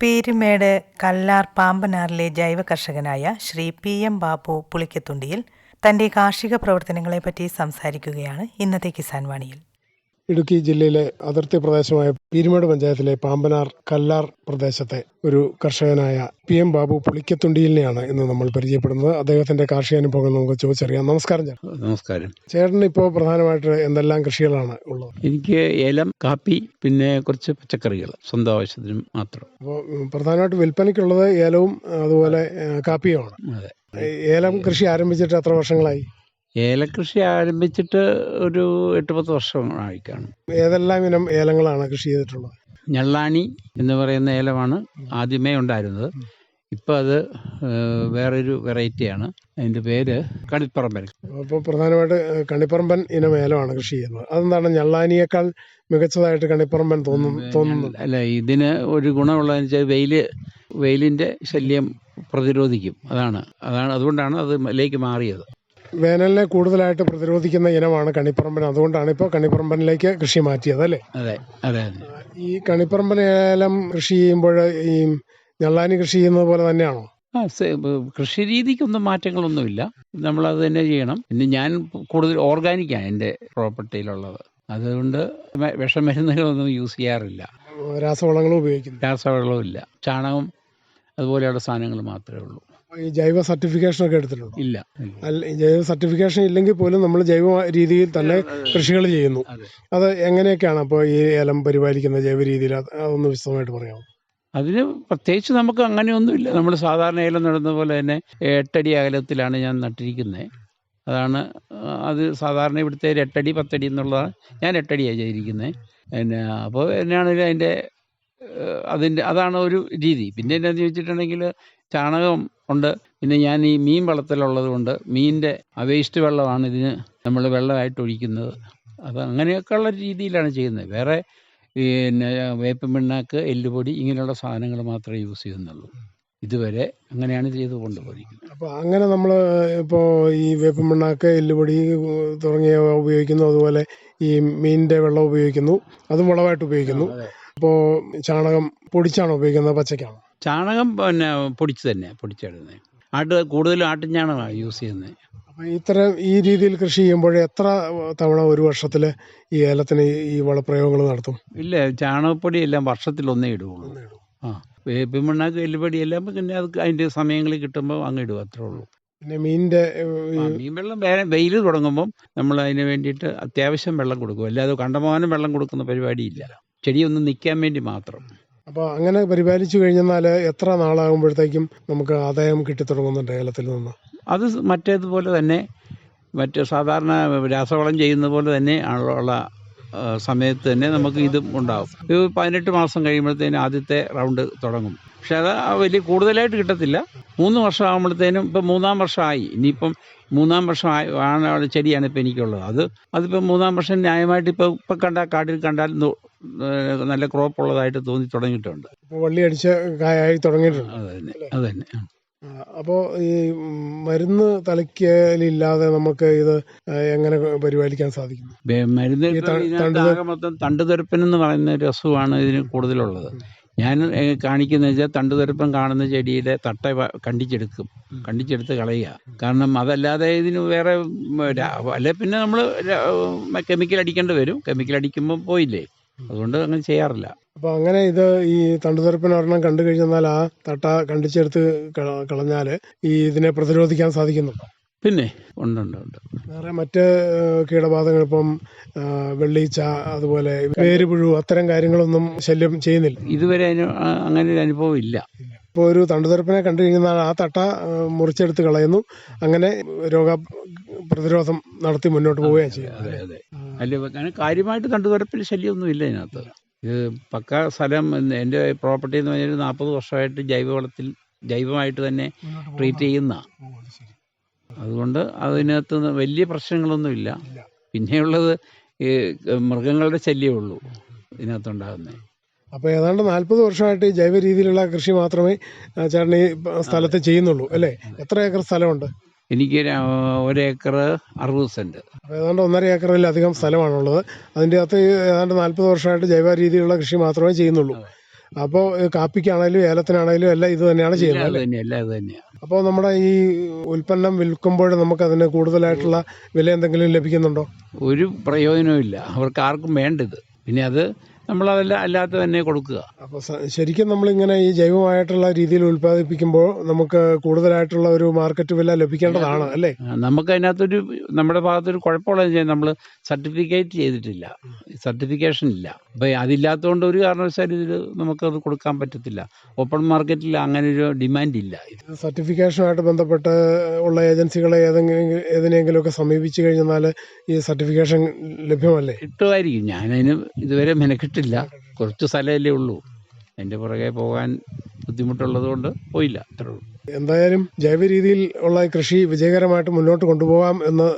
പീരുമേട് കല്ലാർ പാമ്പനാറിലെ ജൈവ കർഷകനായ ശ്രീ പി എം ബാബു പുളിക്കത്തുണ്ടിയിൽ തന്റെ കാർഷിക പ്രവർത്തനങ്ങളെപ്പറ്റി സംസാരിക്കുകയാണ് ഇന്നത്തെ കിസാൻ വാണിയിൽ. ഇടുക്കി ജില്ലയിലെ അതിർത്തി പ്രദേശമായ പീരുമേട് പഞ്ചായത്തിലെ പാമ്പനാർ കല്ലാർ പ്രദേശത്തെ ഒരു കർഷകനായ പി എം ബാബു പുളിക്കത്തുണ്ടിയിലിനെയാണ് ഇന്ന് നമ്മൾ പരിചയപ്പെടുന്നത്. അദ്ദേഹത്തിന്റെ കാർഷിക അനുഭവങ്ങൾ നമുക്ക് ചോദിച്ചറിയാം. നമസ്കാരം ചേട്ടൻ. നമസ്കാരം. ചേട്ടൻ ഇപ്പോൾ പ്രധാനമായിട്ട് എന്തെല്ലാം കൃഷികളാണ് ഉള്ളത്? എനിക്ക് ഏലം കാപ്പി പിന്നെ കുറച്ച് പച്ചക്കറികൾ സ്വന്തം ആവശ്യത്തിന് മാത്രം. അപ്പോൾ പ്രധാനമായിട്ട് വിൽപ്പനയ്ക്കുള്ളത് ഏലവും അതുപോലെ ആ, കാപ്പിയുമാണ്. അതെ. ഏലം കൃഷി ആരംഭിച്ചിട്ട് എത്ര വർഷങ്ങളായി? ഏലകൃഷി ആരംഭിച്ചിട്ട് ഒരു എട്ട് പത്ത് വർഷമായി കാണും ഏതെല്ലാം ഇനം ഏലങ്ങളാണ് കൃഷി ചെയ്തിട്ടുള്ളത്? ഞള്ളാണി എന്ന് പറയുന്ന ഏലമാണ് ആദ്യമേ ഉണ്ടായിരുന്നത്. ഇപ്പം അത് വേറൊരു വെറൈറ്റിയാണ് അതിന്റെ പേര് കണിപ്പറമ്പൻ. അപ്പോൾ പ്രധാനമായിട്ട് കണിപ്പറമ്പൻ ഇനം ഏലമാണ് കൃഷി ചെയ്യുന്നത്. അതെന്താണ് ഞള്ളാനിയേക്കാൾ മികച്ചതായിട്ട് കണിപ്പറമ്പൻ തോന്നുന്നു അല്ല ഇതിന് ഒരു ഗുണമുള്ളതെന്ന് വെച്ചാൽ വെയിൽ വെയിലിന്റെ ശല്യം പ്രതിരോധിക്കും. അതാണ് അതാണ് അതുകൊണ്ടാണ് അത് ലേക്ക് മാറിയത്. വേനലിനെ കൂടുതലായിട്ട് പ്രതിരോധിക്കുന്ന ഇനമാണ് കണിപ്പറമ്പൻ. അതുകൊണ്ടാണ് ഇപ്പോൾ കണിപ്പറമ്പനിലേക്ക് കൃഷി മാറ്റിയത് അല്ലേ? അതെ അതെ. അതെ ഈ കണിപ്പറമ്പൻ ഏലം കൃഷി ചെയ്യുമ്പോൾ ഈ ഞള്ളാനി കൃഷി ചെയ്യുന്നത് പോലെ തന്നെയാണോ? ആ കൃഷി രീതിക്കൊന്നും മാറ്റങ്ങളൊന്നുമില്ല. നമ്മളത് തന്നെ ചെയ്യണം. പിന്നെ ഞാൻ കൂടുതൽ ഓർഗാനിക്കാണ് എന്റെ പ്രോപ്പർട്ടിയിലുള്ളത്. അതുകൊണ്ട് വിഷമരുന്നുകളൊന്നും യൂസ് ചെയ്യാറില്ല. രാസവളങ്ങളും ഉപയോഗിക്കുന്നു. രാസവളവും ഇല്ല. ചാണകം അതുപോലെയുള്ള സാധനങ്ങൾ മാത്രമേ ഉള്ളൂ. ഈ ജൈവ സർട്ടിഫിക്കേഷൻ ഒക്കെ എടുത്തിട്ടുണ്ടോ? ഇല്ല. ജൈവ സർട്ടിഫിക്കേഷൻ ഇല്ലെങ്കിൽ പോലും നമ്മൾ ജൈവ രീതിയിൽ തന്നെ കൃഷികൾ ചെയ്യുന്നു. അത്. എങ്ങനെയൊക്കെയാണ് അപ്പോൾ ഈ ഏലം പരിപാലിക്കുന്ന ജൈവ രീതിയിൽ? അതൊന്ന് വിശദമായിട്ട് പറയാമോ? അതിന് പ്രത്യേകിച്ച് നമുക്ക് അങ്ങനെയൊന്നുമില്ല നമ്മൾ സാധാരണ ഏലം നടുന്ന പോലെ തന്നെ എട്ടടി അകലത്തിലാണ് ഞാൻ നട്ടിരിക്കുന്നത് അതാണ് അത് സാധാരണ ഇവിടുത്തെ ഒരു എട്ടടി പത്തടി എന്നുള്ളതാണ്. ഞാൻ എട്ടടിയാണ് ചെയ്തിരിക്കുന്നത് പിന്നെ അപ്പോൾ എന്നാണെങ്കിലും അതിന്റെ അതിന്റെ അതാണ് ഒരു രീതി. പിന്നെ എന്നാന്ന് ചോദിച്ചിട്ടുണ്ടെങ്കിൽ ചാണകം ഉണ്ട്. പിന്നെ ഞാൻ ഈ മീൻ വളർത്തലുള്ളത് കൊണ്ട് മീനിന്റെ അവേസ്റ്റ് വെള്ളമാണ് ഇതിന് നമ്മൾ വെള്ളമായിട്ട് ഒഴിക്കുന്നത്. അത് അങ്ങനെയൊക്കെയുള്ള രീതിയിലാണ് ചെയ്യുന്നത്. വേറെ പിന്നെ വേപ്പൻ പിണ്ണാക്ക് എല്ലുപൊടി ഇങ്ങനെയുള്ള സാധനങ്ങൾ മാത്രമേ യൂസ് ചെയ്യുന്നുള്ളൂ. ഇതുവരെ അങ്ങനെയാണ് ചെയ്തു കൊണ്ടുപോയിരിക്കുന്നത്. അപ്പോൾ അങ്ങനെ നമ്മൾ ഇപ്പോൾ ഈ വേപ്പൻ മണ്ണാക്ക് എല്ലുപൊടി തുടങ്ങിയവ ഉപയോഗിക്കുന്നു. അതുപോലെ ഈ മീനിന്റെ വെള്ളം ഉപയോഗിക്കുന്നു. അതും വളമായിട്ട് ഉപയോഗിക്കുന്നു. അപ്പോൾ ചാണകം പൊടിച്ചാണോ ഉപയോഗിക്കുന്നത്? പച്ചക്കാണോ ചാണകം പിന്നെ പൊടിച്ച് തന്നെ പൊടിച്ചെടുന്നത് ആട്ട് കൂടുതലും ആട്ടിൻ ചാണകമാണ് യൂസ് ചെയ്യുന്നത് അപ്പോൾ ഇത്തരം ഈ രീതിയിൽ കൃഷി ചെയ്യുമ്പോൾ എത്ര തവണ ഒരു വർഷത്തിൽ ഈ ഏലത്തിന് ഈ വളപ്രയോഗങ്ങൾ നടത്തും? ഇല്ല ചാണകപ്പൊടി എല്ലാം വർഷത്തിൽ ഒന്നേ ഇടുകയുള്ളൂ ആ വേപ്പിൻ മണ്ണാക്ക് എല്ലുപൊടി എല്ലാം പിന്നെ അത് അതിന്റെ സമയങ്ങളിൽ കിട്ടുമ്പോൾ അങ്ങ് ഇടുക അത്രേ ഉള്ളൂ. പിന്നെ മീനിന്റെ മീൻ വെള്ളം വേറെ വെയിൽ തുടങ്ങുമ്പോൾ നമ്മൾ അതിന് വേണ്ടിയിട്ട് അത്യാവശ്യം വെള്ളം കൊടുക്കും. അല്ലാതെ കണ്ടമാനം വെള്ളം കൊടുക്കുന്ന പരിപാടി പരിപാടിയില്ല. ചെടിയൊന്ന് നിൽക്കാൻ വേണ്ടി മാത്രം. അപ്പോൾ അങ്ങനെ പരിപാലിച്ചു കഴിഞ്ഞാൽ എത്ര നാളാകുമ്പോഴത്തേക്കും നമുക്ക് ആദായം കിട്ടിത്തുടങ്ങുന്നുണ്ട് ഏലത്തിൽ നിന്ന്? അത് മറ്റേതുപോലെ തന്നെ മറ്റ് സാധാരണ രാസവളം ചെയ്യുന്ന പോലെ തന്നെ ഉള്ള സമയത്ത് തന്നെ നമുക്ക് ഇതും ഉണ്ടാവും. ഇത് പതിനെട്ട് മാസം കഴിയുമ്പോഴത്തേനും ആദ്യത്തെ റൗണ്ട് തുടങ്ങും. പക്ഷെ അത് വലിയ കൂടുതലായിട്ട് കിട്ടത്തില്ല. മൂന്ന് വർഷം ആകുമ്പോഴത്തേനും ഇപ്പം മൂന്നാം വർഷമായി. ഇനിയിപ്പം മൂന്നാം വർഷം ആയി ആണ് ചെടിയാണ് ഇപ്പം എനിക്കുള്ളത്. അത് അതിപ്പം മൂന്നാം വർഷം ന്യായമായിട്ട് ഇപ്പം ഇപ്പം കണ്ടാൽ കാട്ടിൽ കണ്ടാൽ നല്ല ക്രോപ്പ് ഉള്ളതായിട്ട് തോന്നി തുടങ്ങിയിട്ടുണ്ട്. ഇപ്പോൾ വള്ളി അടിച്ച കായായി തുടങ്ങിയിട്ടുണ്ട്. അത് തന്നെ അത് തന്നെ. അപ്പോൾ ഈ മരുന്ന് തളിക്കലില്ലാതെ നമുക്ക് ഇത് എങ്ങനെ പരിപാലിക്കാൻ സാധിക്കും ബെ- മരുന്ന് ഈ ഇപ്പം ത- ഇതിനകത്ത് തണ്ട് ആകെ മൊത്തം തണ്ടുതെരപ്പൻ എന്ന് പറയുന്ന ഒരു അസുഖമാണ് ഇതിന് കൂടുതലുള്ളത്. ഞാൻ കാണിക്കുന്ന വെച്ചാൽ തണ്ടുതെരപ്പൻ കാണുന്ന ചെടിയുടെ തട്ട വ- കണ്ടിച്ചെടുക്കും. കണ്ടിച്ചെടുത്ത് കളയുക. കാരണം അതല്ലാതെ ഇതിന് വേറെ അല്ലെ പിന്നെ നമ്മൾ കെമിക്കൽ അടിക്കേണ്ടി വരും. കെമിക്കൽ അടിക്കുമ്പോൾ പോയില്ലേ? അതുകൊണ്ട് അങ്ങനെ ചെയ്യാറില്ല. അപ്പൊ അങ്ങനെ ഇത് ഈ തണ്ടുതെറുപ്പിന് ഒരെണ്ണം കണ്ടു കഴിഞ്ഞാൽ ആ തട്ട കണ്ടിച്ചെടുത്ത് കളഞ്ഞാൽ ഈ ഇതിനെ പ്രതിരോധിക്കാൻ സാധിക്കുന്നുണ്ടോ പിന്നെ ഉണ്ട് ഉണ്ട് ഉണ്ട്. വേറെ മറ്റ് കീടബാധകൾ ഇപ്പം വെള്ളീച്ച അതുപോലെ വേരുപുഴു അത്തരം കാര്യങ്ങളൊന്നും ശല്യം ചെയ്യുന്നില്ല. ഇതുവരെ അങ്ങനെ ഒരു അനുഭവം ഇല്ല. ഇപ്പോൾ ഒരു തണ്ടുതെറുപ്പിനെ കണ്ടു കഴിഞ്ഞാൽ ആ തട്ട മുറിച്ചെടുത്ത് കളയുന്നു. അങ്ങനെ രോഗ പ്രതിരോധം നടത്തി മുന്നോട്ട് പോവുകയാണ് ചെയ്യുന്നത്. അല്ല അങ്ങനെ കാര്യമായിട്ട് കണ്ടുതുരപ്പിൽ ശല്യമൊന്നും ഇല്ല ഇതിനകത്ത്. ഇത് പക്ക സ്ഥലം എന്റെ പ്രോപ്പർട്ടി എന്ന് പറഞ്ഞാൽ നാൽപ്പത് വർഷമായിട്ട് ജൈവവളത്തിൽ ജൈവമായിട്ട് തന്നെ ട്രീറ്റ് ചെയ്യുന്ന. അതുകൊണ്ട് അതിനകത്ത് വലിയ പ്രശ്നങ്ങളൊന്നുമില്ല പിന്നെയുള്ളത് ഈ മൃഗങ്ങളുടെ ശല്യമേ ഉള്ളൂ ഇതിനകത്തുണ്ടാകുന്നത് അപ്പോൾ ഏതാണ്ട് നാൽപ്പത് വർഷമായിട്ട് ജൈവ രീതിയിലുള്ള കൃഷി മാത്രമേ ചേട്ടൻ ഈ സ്ഥലത്ത് ചെയ്യുന്നുള്ളൂ അല്ലേ? എത്ര ഏക്കർ സ്ഥലമുണ്ട്? എനിക്ക് ഒരേക്കർ അറുപത് സെന്റ് ഏതാണ്ട് ഒന്നര ഏക്കറിലധികം സ്ഥലമാണുള്ളത്. അതിന്റെ അകത്ത് ഏതാണ്ട് നാൽപ്പത് വർഷമായിട്ട് ജൈവ രീതിയിലുള്ള കൃഷി മാത്രമേ ചെയ്യുന്നുള്ളൂ. അപ്പോൾ കാപ്പിക്കാണേലും ഏലത്തിനാണേലും എല്ലാം ഇത് തന്നെയാണ് ചെയ്യുന്നത് അപ്പോൾ നമ്മുടെ ഈ ഉൽപ്പന്നം വിൽക്കുമ്പോൾ നമുക്ക് അതിന് കൂടുതലായിട്ടുള്ള വില എന്തെങ്കിലും ലഭിക്കുന്നുണ്ടോ? ഒരു പ്രയോജനവും ഇല്ല. അവർക്ക് ആർക്കും വേണ്ടത്. പിന്നെ അത് നമ്മളതല്ല അല്ലാത്ത തന്നെ കൊടുക്കുക. അപ്പോൾ ശരിക്കും നമ്മൾ ഇങ്ങനെ ഈ ജൈവമായിട്ടുള്ള രീതിയിൽ ഉൽപ്പാദിപ്പിക്കുമ്പോൾ നമുക്ക് കൂടുതലായിട്ടുള്ള ഒരു മാർക്കറ്റ് വില ലഭിക്കേണ്ടതാണ് അല്ലേ? നമുക്ക് അതിനകത്തൊരു നമ്മുടെ ഭാഗത്തൊരു കുഴപ്പമുള്ളതെന്ന് വെച്ചാൽ നമ്മൾ സർട്ടിഫിക്കറ്റ് ചെയ്തിട്ടില്ല. സർട്ടിഫിക്കേഷൻ ഇല്ല. അപ്പോൾ അതില്ലാത്തതുകൊണ്ട് ഒരു കാരണവശാലും ഇതിൽ നമുക്കത് കൊടുക്കാൻ പറ്റത്തില്ല. ഓപ്പൺ മാർക്കറ്റിൽ അങ്ങനെ ഒരു ഡിമാൻഡ് ഇല്ല. ഇത് സർട്ടിഫിക്കേഷനുമായിട്ട് ബന്ധപ്പെട്ട് ഉള്ള ഏജൻസികളെ ഏതെങ്കിലും ഏതിനെങ്കിലുമൊക്കെ സമീപിച്ചു കഴിഞ്ഞാൽ ഈ സർട്ടിഫിക്കേഷൻ ലഭ്യമല്ലേ? കിട്ടുമായിരിക്കും. ഞാനതിന് ഇതുവരെ മെനക്കെട്ടില്ല കുറച്ച് സ്ഥലമല്ലേ ഉള്ളൂ. എന്റെ പുറകെ പോകാൻ ബുദ്ധിമുട്ടുള്ളത് കൊണ്ട് പോയില്ല. അത്രേ ഉള്ളൂ. എന്തായാലും ജൈവ രീതിയിൽ ഉള്ള കൃഷി വിജയകരമായിട്ട് മുന്നോട്ട് കൊണ്ടുപോകാം എന്ന്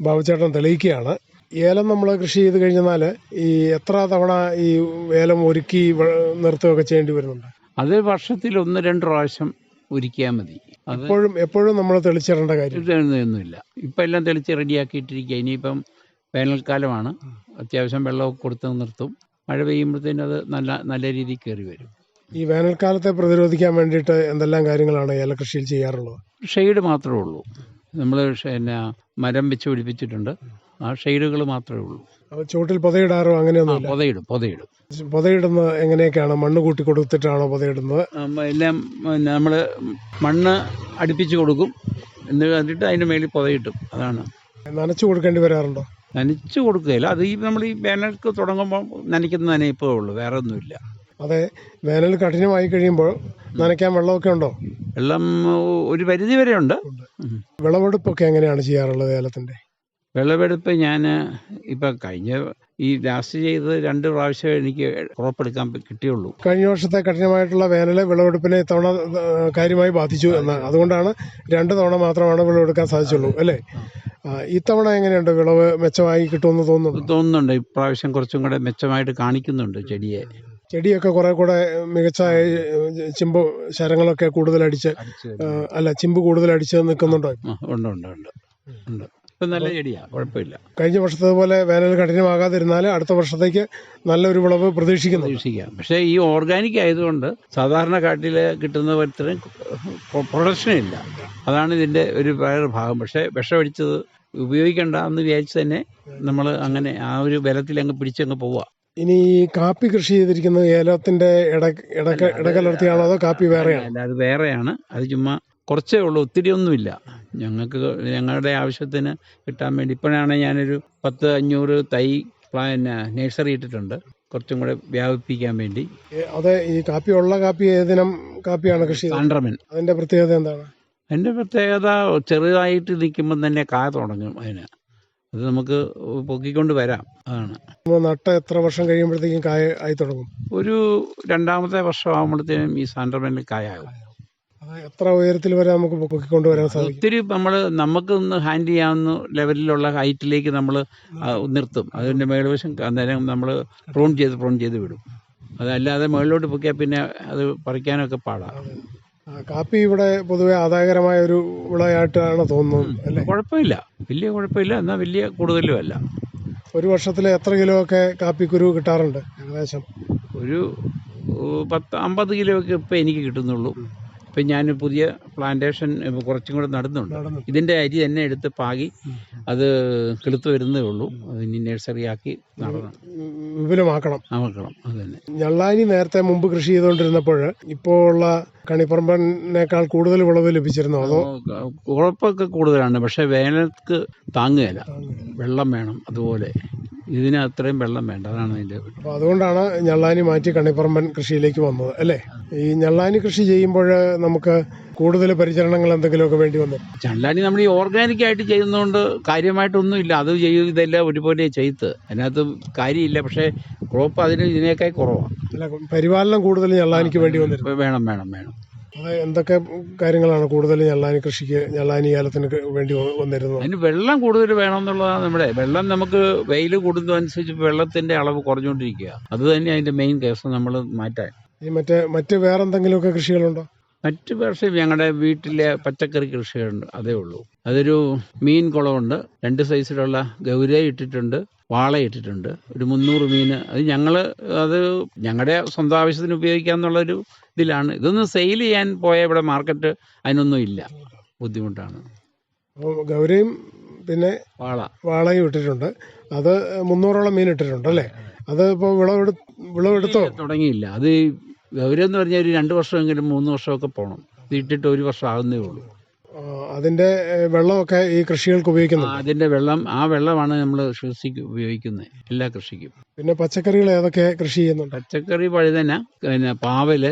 ബാബുചേട്ടൻ തെളിയിക്കുകയാണ്. ഏലം നമ്മൾ കൃഷി ചെയ്ത് കഴിഞ്ഞാൽ ഈ എത്ര തവണ ഈ ഏലം ഒരുക്കി നിർത്തുകയൊക്കെ ചെയ്യേണ്ടി വരുന്നുണ്ട്? അത് വർഷത്തിൽ ഒന്ന് രണ്ട് പ്രാവശ്യം ഒരുക്കിയാൽ മതി. എപ്പോഴും എപ്പോഴും നമ്മൾ തെളിച്ചിടേണ്ട കാര്യം. ഒന്നുമില്ല ഇപ്പം എല്ലാം തെളിച്ച് റെഡിയാക്കിയിട്ടിരിക്കുക ഇനിയിപ്പം വേനൽക്കാലമാണ്. അത്യാവശ്യം വെള്ളമൊക്കെ കൊടുത്ത് നിർത്തും. മഴ പെയ്യുമ്പോഴത്തേനും അത് നല്ല നല്ല രീതിയിൽ കയറി വരും. ഈ വേനൽക്കാലത്തെ പ്രതിരോധിക്കാൻ വേണ്ടിയിട്ട് എന്തെല്ലാം കാര്യങ്ങളാണ് ഏലകൃഷിയിൽ ചെയ്യാറുള്ളത്? ഷെയ്ഡ് മാത്രമേ ഉള്ളൂ. നമ്മൾ പിന്നെ മരം വെച്ച് പിടിപ്പിച്ചിട്ടുണ്ട്. ആ ഷെയ്ഡുകൾ മാത്രമേ ഉള്ളൂ. ചുവട്ടിൽ പുതയിടാറോ അങ്ങനെയൊന്നും പൊതയിടും പൊതയിടും. പൊതയിടുന്ന എങ്ങനെയൊക്കെയാണ്? മണ്ണ് കൂട്ടി കൊടുത്തിട്ടാണോ പുതയിടുന്നത്? എല്ലാം നമ്മൾ മണ്ണ് അടുപ്പിച്ച് കൊടുക്കും. എന്നിട്ട് കണ്ടിട്ട് അതിന്റെ മേളിൽ പൊതയിട്ടും. അതാണ്. നനച്ചു കൊടുക്കേണ്ടി വരാറുണ്ടോ? നനച്ച് കൊടുക്കുകയില്ല. അത് ഈ നമ്മൾ ഈ വേനൽക്ക് തുടങ്ങുമ്പോൾ നനയ്ക്കുന്ന നനയിപ്പേ ഉള്ളൂ. വേറെ ഒന്നുമില്ല. അതെ വേനൽ കഠിനമായി കഴിയുമ്പോൾ നനയ്ക്കാൻ വെള്ളമൊക്കെ ഉണ്ടോ? വെള്ളം ഒരു പരിധി വരെ ഉണ്ട്. വിളവെടുപ്പൊക്കെ എങ്ങനെയാണ് ചെയ്യാറുള്ളത് ഏലത്തിന്റെ? വിളവെടുപ്പ് ഞാൻ ഇപ്പം കഴിഞ്ഞ ഈ ലാസ്റ്റ് ചെയ്തത് രണ്ട് പ്രാവശ്യം എനിക്ക് ഉറപ്പെടുക്കാൻ കിട്ടിയുള്ളൂ. കഴിഞ്ഞ വർഷത്തെ കഠിനമായിട്ടുള്ള വേനൽ വിളവെടുപ്പിനെ ഇത്തവണ കാര്യമായി ബാധിച്ചു എന്ന്. അതുകൊണ്ടാണ് രണ്ട് തവണ മാത്രമാണ് വിളവെടുക്കാൻ സാധിച്ചുള്ളൂ അല്ലേ? ഇത്തവണ എങ്ങനെയുണ്ട് വിളവ് മെച്ചമായി കിട്ടുമെന്ന് തോന്നുന്നു തോന്നുന്നുണ്ട്. ഇപ്രാവശ്യം കുറച്ചും കൂടെ മെച്ചമായിട്ട് കാണിക്കുന്നുണ്ട് ചെടിയെ. ചെടിയൊക്കെ കുറെ കൂടെ മികച്ച ചിമ്പ് ശരങ്ങളൊക്കെ കൂടുതലടിച്ച് അല്ല ചിമ്പ് കൂടുതലടിച്ച് നിൽക്കുന്നുണ്ടോ? ഉണ്ട് ഉണ്ട് ഉണ്ട്. ഉണ്ട്. ഇപ്പം നല്ല ചെടിയാണ് കുഴപ്പമില്ല. കഴിഞ്ഞ വർഷത്തെ വേനൽ കഠിനമാകാതിരുന്നാൽ അടുത്ത വർഷത്തേക്ക് നല്ലൊരു വിളവ് പ്രതീക്ഷിക്കുന്നു. പ്രതീക്ഷിക്കാം. പക്ഷേ ഈ ഓർഗാനിക് ആയതുകൊണ്ട് സാധാരണ കാട്ടിൽ കിട്ടുന്ന പോലത്തെ പ്രൊഡക്ഷൻ ഇല്ല. അതാണ് ഇതിന്റെ ഒരു വേറെ ഭാഗം. പക്ഷേ വിഷമടിച്ചത് ഉപയോഗിക്കണ്ട എന്ന് വിചാരിച്ച് തന്നെ നമ്മൾ അങ്ങനെ ആ ഒരു ബലത്തിൽ അങ്ങ് പിടിച്ചങ്ങ് പോവുക ഇനി കാപ്പി കൃഷി ചെയ്തിരിക്കുന്നത് ഏലത്തിന്റെ ഇട ഇടക ഇടകലർത്തിയാണോ അതോ കാപ്പി വേറെയാണ്? അല്ല അത് വേറെയാണ്. അത് ചുമ്മാ കുറച്ചേ ഉള്ളൂ ഒത്തിരി ഒന്നുമില്ല ഞങ്ങൾക്ക് ഞങ്ങളുടെ ആവശ്യത്തിന് കിട്ടാൻ വേണ്ടി ഇപ്പോഴാണ് ഞാനൊരു പത്ത് അഞ്ഞൂറ് തൈ പിന്നെ നഴ്സറി ഇട്ടിട്ടുണ്ട്. കുറച്ചും കൂടെ വ്യാപിപ്പിക്കാൻ വേണ്ടി. അതെ ഈ കാപ്പി ഉള്ള കാപ്പി ഏതിനം കാപ്പിയാണ് കൃഷി ചെയ്തത്? സാൻഡ്രമൻ. അതിന്റെ പ്രത്യേകത എന്താണ്? അതിന്റെ പ്രത്യേകത ചെറുതായിട്ട് നിൽക്കുമ്പോൾ തന്നെ കായ തുടങ്ങും അതിന്. അത് നമുക്ക് പൊക്കിക്കൊണ്ട് വരാം. അതാണ്. നട്ട എത്ര വർഷം കഴിയുമ്പോഴത്തേക്കും കായ ആയി തുടങ്ങും? ഒരു രണ്ടാമത്തെ വർഷം ആകുമ്പോഴത്തേനും ഈ സാൻഡ്രമനിൽ കായാകും അത് എത്ര ഉയരത്തിൽ വരെ നമുക്ക് പൊക്കിക്കൊണ്ട് വരാൻ സാധിക്കും? ഒത്തിരി നമ്മൾ നമുക്ക് ഒന്ന് ഹാൻഡിൽ ചെയ്യാവുന്ന ലെവലിലുള്ള ഹൈറ്റിലേക്ക് നമ്മൾ നിർത്തും. അതിന്റെ മേൽവശം അന്നേരം നമ്മൾ പ്രോൺ ചെയ്ത് പ്രോൺ ചെയ്ത് വിടും. അതല്ലാതെ മുകളിലോട്ട് പൊക്കിയാൽ പിന്നെ അത് പറിക്കാനൊക്കെ പാടാണ് കാപ്പി ഇവിടെ പൊതുവെ ആദായകരമായ ഒരു വിളയായിട്ടാണ് തോന്നുന്നത് കുഴപ്പമില്ല. വലിയ കുഴപ്പമില്ല. എന്നാൽ വലിയ കൂടുതലും അല്ല. ഒരു വർഷത്തിൽ എത്ര കിലോ ഒക്കെ കാപ്പിക്കുരു കിട്ടാറുണ്ട് ഏകദേശം? ഒരു പത്ത് അമ്പത് കിലോ ഒക്കെ ഇപ്പം എനിക്ക് കിട്ടുന്നുള്ളൂ. ഇപ്പം ഞാൻ പുതിയ പ്ലാന്റേഷൻ കുറച്ചും കൂടെ നടന്നുണ്ട്. നടന്നു. ഇതിന്റെ അരി തന്നെ എടുത്ത് പാകി അത് കിളുത്ത് വരുന്നേ ഉള്ളൂ. അത് ഇനി നഴ്സറിയാക്കി നടണം. വിപുലമാക്കണം. ആക്കണം അത് തന്നെ. ഞള്ളാനി നേരത്തെ മുമ്പ് കൃഷി ചെയ്തുകൊണ്ടിരുന്നപ്പോൾ ഇപ്പോൾ ഉള്ള കണിപ്പറമ്പനേക്കാൾ കൂടുതൽ വിളവ് ലഭിച്ചിരുന്നു അതോ? കുഴപ്പമൊക്കെ കൂടുതലാണ്. പക്ഷേ വേനൽക്ക് താങ്ങുകയില്ല. വെള്ളം വേണം അതുപോലെ. ഇതിന് അത്രയും വെള്ളം വേണ്ട അതാണ് അതിന്റെ അപ്പോൾ അതുകൊണ്ടാണ് ഞള്ളാനി മാറ്റി കണ്ണിപ്പറമ്പൻ കൃഷിയിലേക്ക് വന്നത് അല്ലേ? ഈ ഞള്ളാനി കൃഷി ചെയ്യുമ്പോൾ നമുക്ക് കൂടുതൽ പരിചരണങ്ങൾ എന്തെങ്കിലുമൊക്കെ വേണ്ടി വന്നു. ചള്ളാനി നമ്മൾ ഈ ഓർഗാനിക് ആയിട്ട് ചെയ്യുന്നതുകൊണ്ട് കാര്യമായിട്ടൊന്നും ഇല്ല. അത് ചെയ്യും ഇതെല്ലാം ഒരുപോലെ ചെയ്ത്ത് അതിനകത്ത് കാര്യമില്ല പക്ഷേ ക്രോപ്പ് അതിന് ഇതിനേക്കാൾ കുറവാണ് അല്ല പരിപാലനം കൂടുതൽ ഞള്ളാനിക്ക് വേണ്ടി വന്നിരുന്നു. വേണം വേണം വേണം. എന്തൊക്കെ കാര്യങ്ങളാണ് കൂടുതൽ ഞള്ളാനി കൃഷിക്ക് ഞള്ളാനി ഏലത്തിന് വേണ്ടി വന്നിരുന്നത്? അതിന് വെള്ളം കൂടുതൽ വേണമെന്നുള്ളതാണ് നമ്മുടെ വെള്ളം നമുക്ക് വെയിൽ കൂടുന്നതനുസരിച്ച് വെള്ളത്തിന്റെ അളവ് കുറഞ്ഞുകൊണ്ടിരിക്കുക. അത് തന്നെ അതിന്റെ മെയിൻ കേസ് നമ്മൾ മാറ്റാൻ. ഈ മറ്റേ മറ്റ് വേറെ എന്തെങ്കിലുമൊക്കെ കൃഷികളുണ്ടോ? മറ്റ് പക്ഷേ ഞങ്ങളുടെ വീട്ടിലെ പച്ചക്കറി കൃഷിയുണ്ട് അതേ ഉള്ളൂ. അതൊരു മീൻ കുളമുണ്ട് രണ്ട് സൈസിലുള്ള ഗൗര ഇട്ടിട്ടുണ്ട്. വാള ഇട്ടിട്ടുണ്ട് ഒരു മുന്നൂറ് മീൻ അത് ഞങ്ങൾ അത് ഞങ്ങളുടെ സ്വന്തം ആവശ്യത്തിന് ഉപയോഗിക്കാന്നുള്ളൊരു ഇതിലാണ്. ഇതൊന്നും സെയിൽ ചെയ്യാൻ പോയ ഇവിടെ മാർക്കറ്റ് അതിനൊന്നും ഇല്ല. ബുദ്ധിമുട്ടാണ്. ഗൗരിയും ഗൗരയും പിന്നെ വാള. വാളയും ഇട്ടിട്ടുണ്ട്. അത് മുന്നൂറോളം മീൻ ഇട്ടിട്ടുണ്ട് അല്ലേ? അത് ഇപ്പോൾ വിളവെടു വിളവെടുത്തോ തുടങ്ങിയില്ല. അത് ഗൗരവം എന്ന് പറഞ്ഞാൽ ഒരു രണ്ട് വർഷമെങ്കിലും മൂന്ന് വർഷമൊക്കെ പോകണം ഇത് ഇട്ടിട്ട് ഒരു വർഷം ആകുന്നേ ഉള്ളൂ. അതിന്റെ വെള്ളമൊക്കെ ഈ കൃഷികൾക്ക് ഉപയോഗിക്കുന്നത് ഉപയോഗിക്കുന്നു അതിന്റെ വെള്ളം ആ വെള്ളമാണ് നമ്മൾ കൃഷിക്ക് ഉപയോഗിക്കുന്നത് എല്ലാ കൃഷിക്കും. പിന്നെ പച്ചക്കറികൾ ഏതൊക്കെ കൃഷി ചെയ്യുന്നുണ്ട്? പച്ചക്കറി വഴുതന പിന്നെ പാവൽ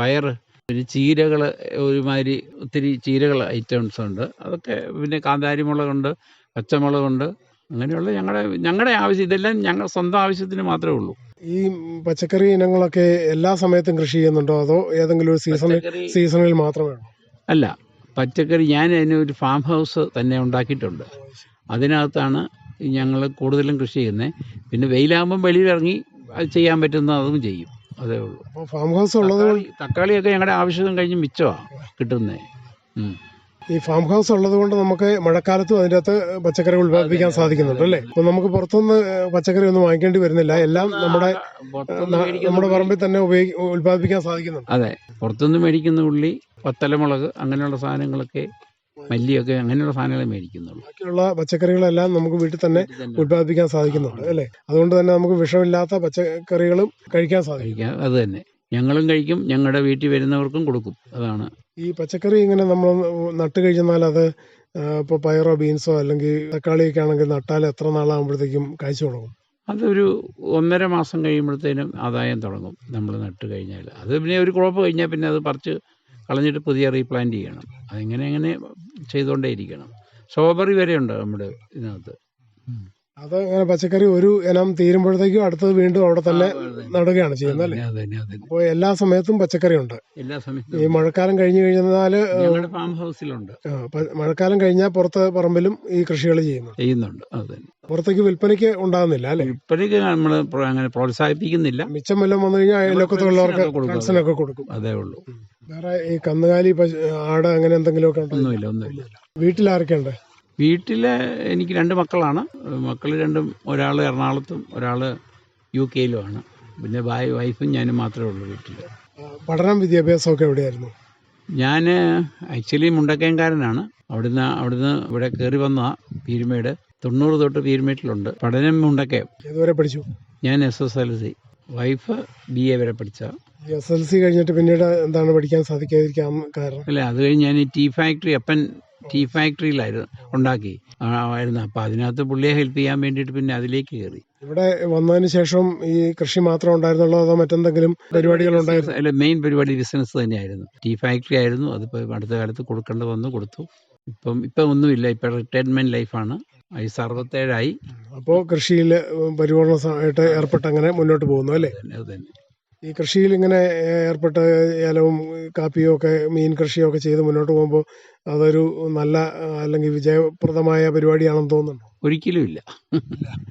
പയറ് പിന്നെ ചീരകൾ ഒരുമാതിരി ഒത്തിരി ചീരകൾ ഐറ്റംസ് ഉണ്ട്. അതൊക്കെ പിന്നെ കാന്താരി മുളകുണ്ട് പച്ചമുളകുണ്ട് അങ്ങനെയുള്ള ഞങ്ങളുടെ ഞങ്ങളുടെ ആവശ്യം ഇതെല്ലാം ഞങ്ങൾ സ്വന്തം ആവശ്യത്തിന് മാത്രമേ ഉള്ളൂ. ഈ പച്ചക്കറി ഇനങ്ങളൊക്കെ എല്ലാ സമയത്തും കൃഷി ചെയ്യുന്നുണ്ടോ? അതോ ഏതെങ്കിലും ഒരു സീസണിൽ സീസണിൽ മാത്രമേ ഉള്ളൂ? അല്ല പച്ചക്കറി ഞാൻ അതിന് ഒരു ഫാം ഹൗസ് തന്നെ ഉണ്ടാക്കിയിട്ടുണ്ട്. അതിനകത്താണ് ഞങ്ങൾ കൂടുതലും കൃഷി ചെയ്യുന്നത് പിന്നെ വെയിലാകുമ്പം വെളിയിലിറങ്ങി അത് ചെയ്യാൻ പറ്റുന്ന അതും ചെയ്യും. അതേ ഉള്ളൂ. ഫാം ഹൗസ് ഉള്ളത് തക്കാളിയൊക്കെ ഞങ്ങളുടെ ആവശ്യം കഴിഞ്ഞ് മിച്ചമാണ് കിട്ടുന്നത് ഈ ഫാം ഹൗസ് ഉള്ളത് കൊണ്ട് നമുക്ക് മഴക്കാലത്തും അതിന്റെ അകത്ത് പച്ചക്കറി ഉൽപ്പാദിപ്പിക്കാൻ സാധിക്കുന്നുണ്ട് അല്ലേ? അപ്പൊ നമുക്ക് പുറത്തുനിന്ന് പച്ചക്കറി ഒന്നും വാങ്ങിക്കേണ്ടി വരുന്നില്ല. എല്ലാം നമ്മുടെ നമ്മുടെ പറമ്പിൽ തന്നെ ഉപയോഗി ഉൽപ്പാദിപ്പിക്കാൻ സാധിക്കുന്നുണ്ട്. അതെ പുറത്തുനിന്ന് മേടിക്കുന്ന ഉള്ളി പത്തലമുളക് അങ്ങനെയുള്ള സാധനങ്ങളൊക്കെ മല്ലിയൊക്കെ അങ്ങനെയുള്ള സാധനങ്ങളെ മേടിക്കുന്നുള്ളൂ. ബാക്കിയുള്ള പച്ചക്കറികളെല്ലാം നമുക്ക് വീട്ടിൽ തന്നെ ഉൽപ്പാദിപ്പിക്കാൻ സാധിക്കുന്നുണ്ട് അല്ലേ? അതുകൊണ്ട് തന്നെ നമുക്ക് വിഷമില്ലാത്ത പച്ചക്കറികളും കഴിക്കാൻ സാധിക്കും. അത് തന്നെ. ഞങ്ങളും കഴിക്കും ഞങ്ങളുടെ വീട്ടിൽ വരുന്നവർക്കും കൊടുക്കും. അതാണ് ഈ പച്ചക്കറി ഇങ്ങനെ നമ്മൾ നട്ട് കഴിഞ്ഞാൽ അത് ഇപ്പോൾ പയറോ ബീൻസോ അല്ലെങ്കിൽ തക്കാളിയൊക്കെ ആണെങ്കിൽ നട്ടാൽ എത്ര നാളാകുമ്പോഴത്തേക്കും കാഴ്ച തുടങ്ങും? അതൊരു ഒന്നര മാസം കഴിയുമ്പോഴത്തേനും ആദായം തുടങ്ങും നമ്മൾ നട്ട് കഴിഞ്ഞാൽ. അത് പിന്നെ ഒരു കുഴപ്പം കഴിഞ്ഞാൽ പിന്നെ അത് പറിച്ച് കളഞ്ഞിട്ട് പുതിയ റീപ്ലാന്റ് ചെയ്യണം. അതിങ്ങനെ അങ്ങനെ ചെയ്തുകൊണ്ടേയിരിക്കണം. സ്ട്രോബെറി വരെ ഉണ്ട് നമ്മുടെ ഇതിനകത്ത്? അത് അങ്ങനെ പച്ചക്കറി ഒരു ഇനം തീരുമ്പോഴത്തേക്കും അടുത്തത് വീണ്ടും അവിടെ തന്നെ നടുകയാണ് ചെയ്യുന്നത് അല്ലേ? അപ്പോൾ എല്ലാ സമയത്തും പച്ചക്കറി ഉണ്ട് എല്ലാ ഈ മഴക്കാലം കഴിഞ്ഞു കഴിഞ്ഞാൽ ഫാം ഹൗസിലുണ്ട് മഴക്കാലം കഴിഞ്ഞാൽ പുറത്ത് പറമ്പിലും ഈ കൃഷികൾ ചെയ്യുന്നു. ചെയ്യുന്നുണ്ട് പുറത്തേക്ക് വിൽപ്പനയ്ക്ക് ഉണ്ടാകുന്നില്ല അല്ലെ? ഇപ്പോഴേക്ക് നമ്മൾ അങ്ങനെ പ്രോത്സാഹിപ്പിക്കുന്നില്ല. മിച്ചം വല്ലതും വന്നു കഴിഞ്ഞാൽ അയൽവക്കത്തുള്ളവർക്ക് ഫ്രണ്ട്സിനൊക്കെ കൊടുക്കും. അതേ. ഉള്ളൂ. വേറെ ഈ കന്നുകാലി ആട് അങ്ങനെ എന്തെങ്കിലുമൊക്കെ ഉണ്ടോ? ഒന്നുമില്ല ഒന്നുമില്ല. വീട്ടിൽ ആരൊക്കെയുണ്ട് വീട്ടിൽ എനിക്ക് രണ്ട് മക്കളാണ്. മക്കൾ രണ്ടും ഒരാൾ എറണാകുളത്തും ഒരാൾ യു കെയിലുമാണ്. പിന്നെ ഭാര്യ വൈഫും ഞാനും മാത്രമേ ഉള്ളൂ വീട്ടിൽ പഠനം വിദ്യാഭ്യാസമൊക്കെ എവിടെയായിരുന്നു? ഞാൻ ആക്ച്വലി മുണ്ടക്കയംകാരനാണ്. അവിടുന്ന് അവിടുന്ന് ഇവിടെ കയറി വന്ന പീരുമേട്. തൊണ്ണൂറ് തൊട്ട് പീരുമേട്ടിലുണ്ട്. പഠനം മുണ്ടക്കയം. ഏതുവരെ പഠിച്ചു? ഞാൻ S S L C. Wife B A വരെ പഠിച്ച. എസ് എൽ സി കഴിഞ്ഞിട്ട് പിന്നീട് എന്താണ് പഠിക്കാൻ സാധിക്കാതിരിക്കാൻ കാരണം? അല്ല അത് കഴിഞ്ഞ് ഞാൻ ടീ ഫാക്ടറി അപ്പൻ ടീ ഫാക്ടറിയിലായിരുന്നു ഉണ്ടാക്കി. ആയിരുന്നു. അപ്പോൾ അതിനകത്ത് പുള്ളിയെ ഹെൽപ്പ് ചെയ്യാൻ വേണ്ടിയിട്ട് പിന്നെ അതിലേക്ക് കയറി. ഇവിടെ വന്നതിന് ശേഷം ഈ കൃഷി മാത്രം ഉണ്ടായിരുന്നുള്ളൂ അതോ മറ്റെന്തെങ്കിലും പരിപാടികൾ ഉണ്ടായിരുന്നു? അല്ല മെയിൻ പരിപാടി ബിസിനസ് തന്നെയായിരുന്നു. ടീ ഫാക്ടറി ആയിരുന്നു. അതിപ്പോൾ അടുത്ത കാലത്ത് കൊടുക്കേണ്ട വന്നു കൊടുത്തു. ഇപ്പം ഇപ്പം ഒന്നുമില്ല. ഇപ്പം റിട്ടയർമെന്റ് ലൈഫാണ് വയസ്സ് അറുപത്തേഴായി. അപ്പോൾ കൃഷിയിൽ പരിപൂർണമായിട്ട് ഏർപ്പെട്ട് അങ്ങനെ മുന്നോട്ട് പോകുന്നു അല്ലേ? അത് തന്നെ. ഈ കൃഷിയിൽ ഇങ്ങനെ ഏർപ്പെട്ട് ഏലവും കാപ്പിയും ഒക്കെ മീൻ കൃഷിയും ഒക്കെ ചെയ്ത് മുന്നോട്ട് പോകുമ്പോൾ അതൊരു നല്ല അല്ലെങ്കിൽ വിജയപ്രദമായ പരിപാടിയാണെന്ന് തോന്നുന്നുണ്ടോ? ഒരിക്കലും ഇല്ല.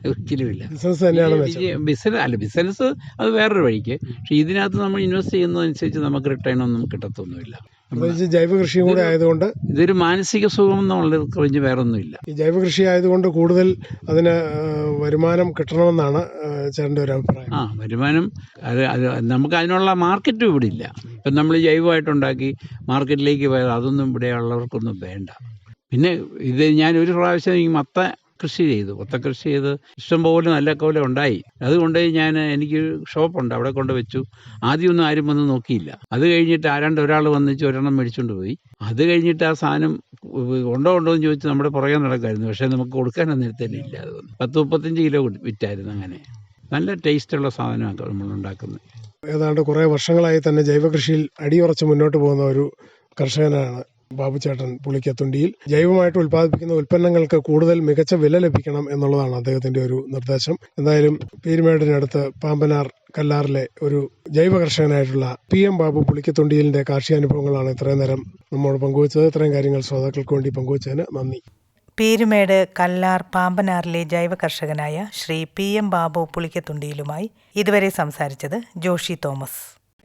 ഒരിക്കലും ഇല്ല. ബിസിനസ് തന്നെയാണ് ബിസിനസ് അല്ല ബിസിനസ് അത് വേറൊരു വഴിക്ക്. പക്ഷേ ഇതിനകത്ത് നമ്മൾ ഇൻവെസ്റ്റ് ചെയ്യുന്നതനുസരിച്ച് നമുക്ക് റിട്ടേൺ ഒന്നും കിട്ടത്തൊന്നുമില്ല. പ്രത്യേകിച്ച് ജൈവ കൃഷിയും കൂടെ ആയതുകൊണ്ട് ഇതൊരു മാനസിക സുഖം എന്നുള്ളത് കഴിഞ്ഞ് വേറൊന്നുമില്ല. ഈ ജൈവ കൃഷി ആയതുകൊണ്ട് കൂടുതൽ അതിന് വരുമാനം കിട്ടണമെന്നാണ് ചേട്ടന്റെ ഒരു അഭിപ്രായം. ആ വരുമാനം അത് അത് നമുക്ക് അതിനുള്ള മാർക്കറ്റും ഇവിടെ ഇല്ല. ഇപ്പം നമ്മൾ ജൈവമായിട്ടുണ്ടാക്കി മാർക്കറ്റിലേക്ക് പോയത് അതൊന്നും ഇവിടെയുള്ളവർക്കൊന്നും വേണ്ട. പിന്നെ ഇത് ഞാൻ ഒരു പ്രാവശ്യം ഈ മത്ത കൃഷി ചെയ്തു മത്ത കൃഷി ചെയ്ത് ഇഷ്ടംപോലെ നല്ല കോല ഉണ്ടായി. അതുകൊണ്ട് ഞാൻ എനിക്ക് ഷോപ്പുണ്ട്. അവിടെ കൊണ്ട് വെച്ചു ആദ്യമൊന്നും ആരും വന്ന് നോക്കിയില്ല. അത് കഴിഞ്ഞിട്ട് ആരാണ്ട് ഒരാൾ വന്നിച്ച് ഒരെണ്ണം മേടിച്ചുകൊണ്ട് പോയി. അത് കഴിഞ്ഞിട്ട് ആ സാധനം ഉണ്ടോ ഉണ്ടോ എന്ന് ചോദിച്ച് നമ്മുടെ പുറകെ നടക്കായിരുന്നു. പക്ഷേ നമുക്ക് കൊടുക്കാൻ തന്നെ ഇല്ല. അത് പത്ത് മുപ്പത്തഞ്ച് കിലോ വിറ്റായിരുന്നു അങ്ങനെ. നല്ല ടേസ്റ്റുള്ള സാധനമാണ് നമ്മൾ ഉണ്ടാക്കുന്നത്. ഏതാണ്ട് കുറേ വർഷങ്ങളായി തന്നെ ജൈവകൃഷിയിൽ അടിയുറച്ച് മുന്നോട്ട് പോകുന്ന ഒരു കർഷകനാണ് ബാബുചേട്ടൻ പുളിക്കത്തുണ്ടിയിൽ ജൈവമായിട്ട് ഉൽപ്പാദിപ്പിക്കുന്ന ഉൽപ്പന്നങ്ങൾക്ക് കൂടുതൽ മികച്ച വില ലഭിക്കണം എന്നുള്ളതാണ് അദ്ദേഹത്തിന്റെ ഒരു നിർദ്ദേശം. എന്തായാലും പീരുമേടിനടുത്ത് പാമ്പനാർ കല്ലാറിലെ ഒരു ജൈവ കർഷകനായിട്ടുള്ള പി എം ബാബു പുളിക്കത്തുണ്ടിയിലിന്റെ കാർഷികാനുഭവങ്ങളാണ് ഇത്രയും നേരം നമ്മോട് പങ്കുവച്ചത്. ഇത്രയും കാര്യങ്ങൾ ശ്രോതാക്കൾക്ക് വേണ്ടി പങ്കുവച്ചതിന് നന്ദി. പീരുമേട് കല്ലാർ പാമ്പനാറിലെ ജൈവ കർഷകനായ ശ്രീ പി എം ബാബു പുളിക്കത്തുണ്ടിയിലുമായി ഇതുവരെ സംസാരിച്ചത് ജോഷി തോമസ്.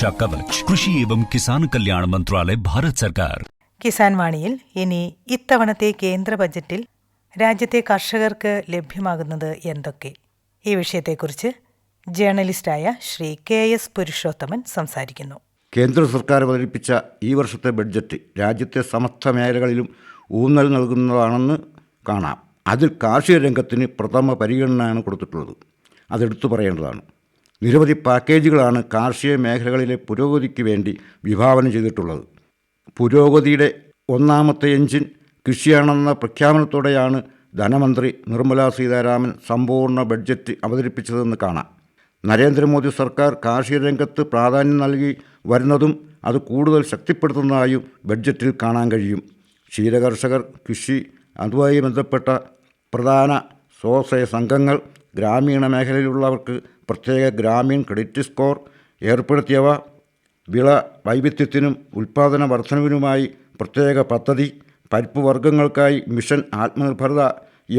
സുരക്ഷാ കവച് കൃഷി ഏവം കിസാൻ കല്യാൺ മന്ത്രാലയ ഭാരത് സർക്കാർ. കിസാൻ വാണിയിൽ ഇനി ഇത്തവണത്തെ കേന്ദ്ര ബജറ്റിൽ രാജ്യത്തെ കർഷകർക്ക് ലഭ്യമാകുന്നത് എന്തൊക്കെ? ഈ വിഷയത്തെക്കുറിച്ച് ജേർണലിസ്റ്റായ ശ്രീ കെ എസ് പുരുഷോത്തമൻ സംസാരിക്കുന്നു. കേന്ദ്ര സർക്കാർ അവതരിപ്പിച്ച ഈ വർഷത്തെ ബഡ്ജറ്റ് രാജ്യത്തെ സമസ്ത മേഖലകളിലും ഊന്നൽ നൽകുന്നതാണെന്ന് കാണാം. അതിൽ കാർഷിക രംഗത്തിന് പ്രഥമ പരിഗണനയാണ് കൊടുത്തിട്ടുള്ളത്. അതെടുത്തു പറയേണ്ടതാണ്. നിരവധി പാക്കേജുകളാണ് കാർഷിക മേഖലകളിലെ പുരോഗതിക്ക് വേണ്ടി വിഭാവനം ചെയ്തിട്ടുള്ളത്. പുരോഗതിയുടെ ഒന്നാമത്തെ എഞ്ചിൻ കൃഷിയാണെന്ന പ്രഖ്യാപനത്തോടെയാണ് ധനമന്ത്രി നിർമ്മലാ സീതാരാമൻ സമ്പൂർണ ബഡ്ജറ്റ് അവതരിപ്പിച്ചതെന്ന് കാണാം. നരേന്ദ്രമോദി സർക്കാർ കാർഷിക രംഗത്ത് പ്രാധാന്യം നൽകി വരുന്നതും അത് കൂടുതൽ ശക്തിപ്പെടുത്തുന്നതായും ബഡ്ജറ്റിൽ കാണാൻ കഴിയും. ക്ഷീരകർഷകർ കൃഷി അതുമായി ബന്ധപ്പെട്ട പ്രധാന സ്വാശ്രയ സംഘങ്ങൾ ഗ്രാമീണ മേഖലയിലുള്ളവർക്ക് പ്രത്യേക ഗ്രാമീൺ ക്രെഡിറ്റ് സ്കോർ ഏർപ്പെടുത്തിയവ വിള വൈവിധ്യത്തിനും ഉൽപ്പാദന വർധനവിനുമായി പ്രത്യേക പദ്ധതി പരിപ്പ് വർഗങ്ങൾക്കായി മിഷൻ ആത്മനിർഭരത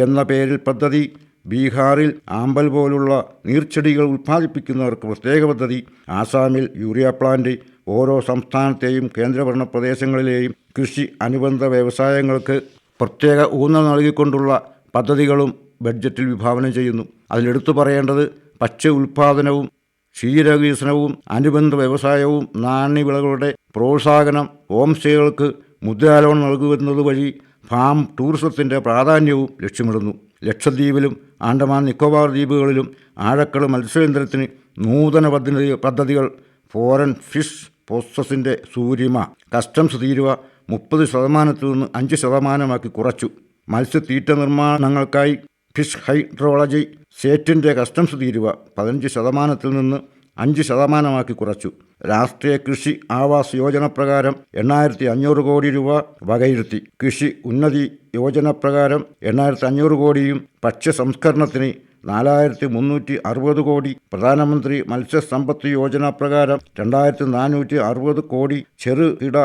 എന്ന പേരിൽ പദ്ധതി ബീഹാറിൽ ആമ്പൽ പോലുള്ള നീർച്ചെടികൾ ഉൽപ്പാദിപ്പിക്കുന്നവർക്ക് പ്രത്യേക പദ്ധതി ആസാമിൽ യൂറിയ പ്ലാന്റ് ഓരോ സംസ്ഥാനത്തെയും കേന്ദ്രഭരണ പ്രദേശങ്ങളിലെയും കൃഷി അനുബന്ധ വ്യവസായങ്ങൾക്ക് പ്രത്യേക ഊന്നൽ നൽകിക്കൊണ്ടുള്ള പദ്ധതികളും ബഡ്ജറ്റിൽ വിഭാവനം ചെയ്യുന്നു. അതിലെടുത്തു പറയേണ്ടത് ഭക്ഷ്യ ഉൽപാദനവും ക്ഷീരവികസനവും അനുബന്ധ വ്യവസായവും നാണ്യവിളകളുടെ പ്രോത്സാഹനം ഹോം സ്റ്റേകൾക്ക് മുദ്രാലോൺ നൽകുന്നത് വഴി ഫാം ടൂറിസത്തിന്റെ പ്രാധാന്യവും ലക്ഷ്യമിടുന്നു. ലക്ഷദ്വീപിലും ആൻഡമാൻ നിക്കോബാർ ദ്വീപുകളിലും ആഴക്കടൽ മത്സ്യബന്ധനത്തിന് നൂതന പദ്ധതി പദ്ധതികൾ ഫോറൻ ഫിഷ് പോസ്റ്റസിന്റെ സൂര്യമ. കസ്റ്റംസ് തീരുവ മുപ്പത് ശതമാനത്തിൽ നിന്ന് അഞ്ച് ശതമാനമാക്കി കുറച്ചു. മത്സ്യത്തീറ്റ നിർമ്മാണങ്ങൾക്കായി ഫിഷ് ഹൈഡ്രോളജി സ്റ്റേറ്റിന്റെ കസ്റ്റംസ് തീരുവ പതിനഞ്ച് ശതമാനത്തിൽ നിന്ന് അഞ്ച് ശതമാനമാക്കി കുറച്ചു. രാഷ്ട്രീയ കൃഷി ആവാസ് യോജന പ്രകാരം എണ്ണായിരത്തി അഞ്ഞൂറ് കോടി രൂപ വകയിരുത്തി. കൃഷി ഉന്നതി യോജന പ്രകാരം എണ്ണായിരത്തി അഞ്ഞൂറ് കോടിയും ഭക്ഷ്യ സംസ്കരണത്തിന് നാലായിരത്തി മുന്നൂറ്റി അറുപത് കോടി. പ്രധാനമന്ത്രി മത്സ്യസമ്പത്ത് യോജന പ്രകാരം രണ്ടായിരത്തി നാനൂറ്റി അറുപത് കോടി ചെറുകിട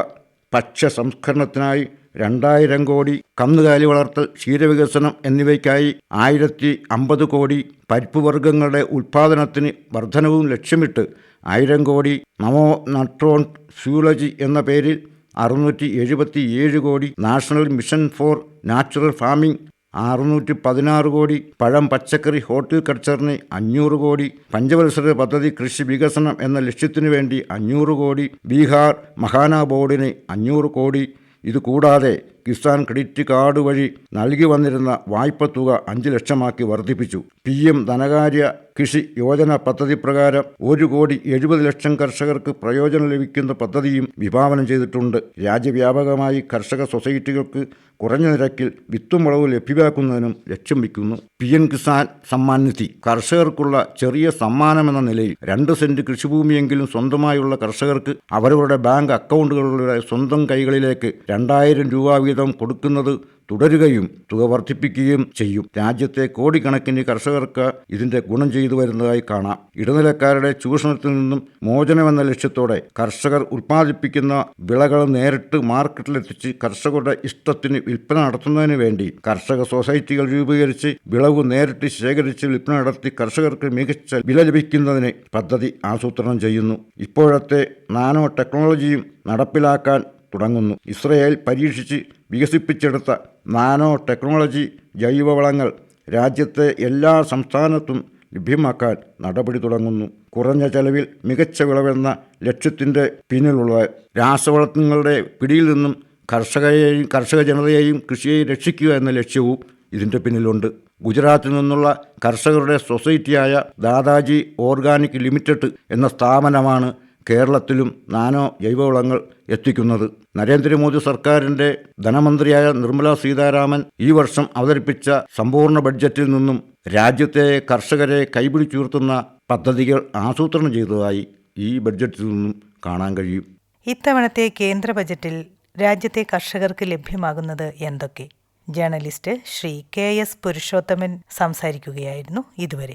ഭക്ഷ്യ സംസ്കരണത്തിനായി രണ്ടായിരം കോടി കന്നുകാലി വളർത്തൽ ക്ഷീരവികസനം എന്നിവയ്ക്കായി ആയിരത്തി അമ്പത് കോടി പരിപ്പ് വർഗങ്ങളുടെ ഉൽപ്പാദനത്തിന് വർധനവും ലക്ഷ്യമിട്ട് ആയിരം കോടി നമോ നട്രോൺ സ്യൂളജി എന്ന പേരിൽ അറുന്നൂറ്റി എഴുപത്തി ഏഴ് കോടി national mission for natural farming അറുന്നൂറ്റി പതിനാറ് കോടി പഴം പച്ചക്കറി ഹോർട്ടിക്കൾച്ചറിന് അഞ്ഞൂറ് കോടി പഞ്ചവത്സര പദ്ധതി കൃഷി വികസനം എന്ന ലക്ഷ്യത്തിനു വേണ്ടി അഞ്ഞൂറ് കോടി ബീഹാർ മഹാന ബോർഡിന് അഞ്ഞൂറ് കോടി. ഇതുകൂടാതെ കിസാൻ ക്രെഡിറ്റ് കാർഡ് വഴി നൽകി വന്നിരുന്ന വായ്പ തുക അഞ്ച് ലക്ഷമാക്കി വർദ്ധിപ്പിച്ചു. പി എം ധനകാര്യ കൃഷി യോജന പദ്ധതി പ്രകാരം ഒരു കോടി എഴുപത് ലക്ഷം കർഷകർക്ക് പ്രയോജനം ലഭിക്കുന്ന പദ്ധതിയും വിഭാവനം ചെയ്തിട്ടുണ്ട്. രാജ്യവ്യാപകമായി കർഷക സൊസൈറ്റികൾക്ക് കുറഞ്ഞ നിരക്കിൽ വിത്തും വളവും ലഭ്യമാക്കുന്നതിനും ലക്ഷ്യം വയ്ക്കുന്നു പി എൻ കിസാൻ സമ്മാൻ നിധി. കർഷകർക്കുള്ള ചെറിയ സമ്മാനമെന്ന നിലയിൽ രണ്ട് സെന്റ് കൃഷിഭൂമിയെങ്കിലും സ്വന്തമായുള്ള കർഷകർക്ക് അവരവരുടെ ബാങ്ക് അക്കൗണ്ടുകളുടെ സ്വന്തം കൈകളിലേക്ക് രണ്ടായിരം രൂപ വീതം കൊടുക്കുന്നത് തുടരുകയും തുക വർദ്ധിപ്പിക്കുകയും ചെയ്യും. രാജ്യത്തെ കോടിക്കണക്കിന് കർഷകർക്ക് ഇതിന്റെ ഗുണം ചെയ്തു വരുന്നതായി കാണാം. ഇടനിലക്കാരുടെ ചൂഷണത്തിൽ നിന്നും മോചനമെന്ന ലക്ഷ്യത്തോടെ കർഷകർ ഉൽപ്പാദിപ്പിക്കുന്ന വിളകൾ നേരിട്ട് മാർക്കറ്റിലെത്തിച്ച് കർഷകരുടെ ഇഷ്ടത്തിന് വിൽപ്പന നടത്തുന്നതിന് വേണ്ടി കർഷക സൊസൈറ്റികൾ രൂപീകരിച്ച് വിളവ് നേരിട്ട് ശേഖരിച്ച് വിൽപ്പന നടത്തി കർഷകർക്ക് മികച്ച വില ലഭിക്കുന്നതിന് പദ്ധതി ആസൂത്രണം ചെയ്യുന്നു. ഇപ്പോഴത്തെ നാനോ ടെക്നോളജിയും നടപ്പിലാക്കാൻ തുടങ്ങുന്നു. ഇസ്രയേൽ പരീക്ഷിച്ച് വികസിപ്പിച്ചെടുത്ത നാനോ ടെക്നോളജി ജൈവവളങ്ങൾ രാജ്യത്തെ എല്ലാ സംസ്ഥാനത്തും ലഭ്യമാക്കാൻ നടപടി തുടങ്ങുന്നു. കുറഞ്ഞ ചെലവിൽ മികച്ച വിളവെന്ന ലക്ഷ്യത്തിന്റെ പിന്നിലുള്ള രാസവളങ്ങളുടെ പിടിയിൽ നിന്നും കർഷകരെയും കർഷക ജനതയെയും കൃഷിയെയും രക്ഷിക്കുക എന്ന ലക്ഷ്യവും ഇതിന്റെ പിന്നിലുണ്ട്. ഗുജറാത്തിൽ നിന്നുള്ള കർഷകരുടെ സൊസൈറ്റിയായ ദാദാജി ഓർഗാനിക് ലിമിറ്റഡ് എന്ന സ്ഥാപനമാണ് കേരളത്തിലും നാനോ ജൈവവളങ്ങൾ എത്തിക്കുന്നത്. നരേന്ദ്രമോദി സർക്കാരിന്റെ ധനമന്ത്രിയായ നിർമ്മല സീതാരാമൻ ഈ വർഷം അവതരിപ്പിച്ച സമ്പൂർണ ബഡ്ജറ്റിൽ നിന്നും രാജ്യത്തെ കർഷകരെ കൈപിടിച്ചുയർത്തുന്ന പദ്ധതികൾ ആസൂത്രണം ചെയ്തതായി ഈ ബഡ്ജറ്റിൽ നിന്നും കാണാൻ കഴിയും. ഇത്തവണത്തെ കേന്ദ്ര ബജറ്റിൽ രാജ്യത്തെ കർഷകർക്ക് ലഭ്യമാകുന്നത് എന്തൊക്കെ? Journalist Shri K S Purushothaman സംസാരിക്കുകയായിരുന്നു ഇതുവരെ.